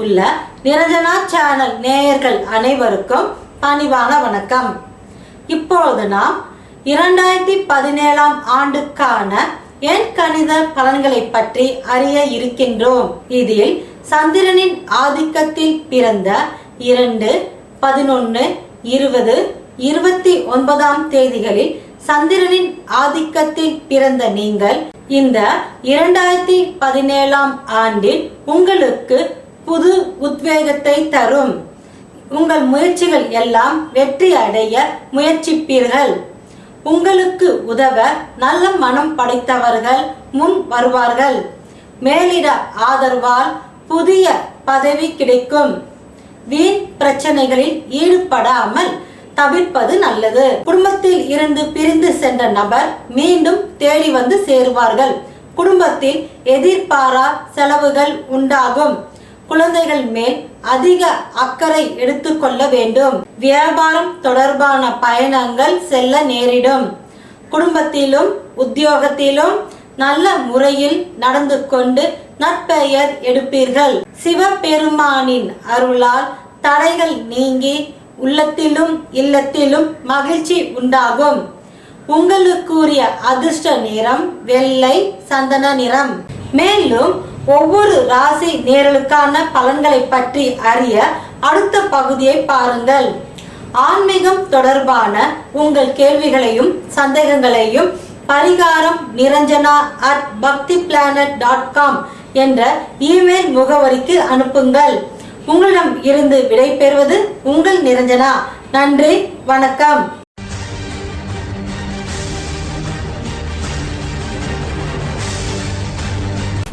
உள்ள நிரஞ்சனா சேனல் நேயர்கள் அனைவருக்கும் பணிவான வணக்கம். இப்பொழுது நாம் இரண்டாயிரத்தி பதினேழாம் ஆண்டுக்கான எண் கணித பலன்களை பற்றி அறிய இருக்கின்றோம். இதில் சந்திரனின் ஆதிக்கத்தில் பிறந்த இரண்டு பதினொன்று இருபது இருபத்தி ஒன்பதாம் தேதிகளில் சந்திரனின் ஆதிக்கத்தில் பிறந்த நீங்கள் இந்த இரண்டாயிரத்தி பதினேழாம் ஆண்டில் உங்களுக்கு புது உத்வேகத்தை தரும். உங்கள் முயற்சிகள் எல்லாம் வெற்றி அடைய முயற்சிப்பீர்கள். உங்களுக்கு உதவ நல்ல மனம் படைத்தவர்கள் முன் வருவார்கள். மேலிட ஆதரவால் புதிய பதவி கிடைக்கும். வீண் பிரச்சனைகளில் ஈடுபடாமல் தவிர்ப்பது நல்லது. குடும்பத்தில் இருந்து பிரிந்து சென்ற நபர் மீண்டும் தேடி வந்து சேருவார்கள். குடும்பத்தில் எதிர்பாரா செலவுகள் உண்டாகும். குழந்தைகள் மேல் அதிக அக்கறை எடுத்துக்கொள்ள வேண்டும். வியாபாரம் தொடர்பான பயணங்கள் செல்ல நேரிடும். குடும்பத்திலும் உத்தியோகத்திலும் நல்ல முறையில் நடந்து கொண்டு நற்பெயர் எடுப்பீர்கள். சிவபெருமானின் அருளால் தடைகள் நீங்கி உள்ளத்திலும் இல்லத்திலும் மகிழ்ச்சி உண்டாகும். உங்களுக்குரிய அதிர்ஷ்ட நிறம் வெள்ளை சந்தன நிறம். மேலும் ஒவ்வொரு ராசி நேரலுக்கான பலன்களை பற்றி அறிய அடுத்த பகுதியை பாருங்கள். ஆன்மீகம் தொடர்பான உங்கள் கேள்விகளையும் சந்தேகங்களையும் பரிகாரம் Niranjana at Bhakti planet dot com என்ற இமெயில் முகவரிக்கு அனுப்புங்கள். உங்களிடம் இருந்து விடை பெறுவது உங்கள் நிரஞ்சனா. நன்றி வணக்கம்.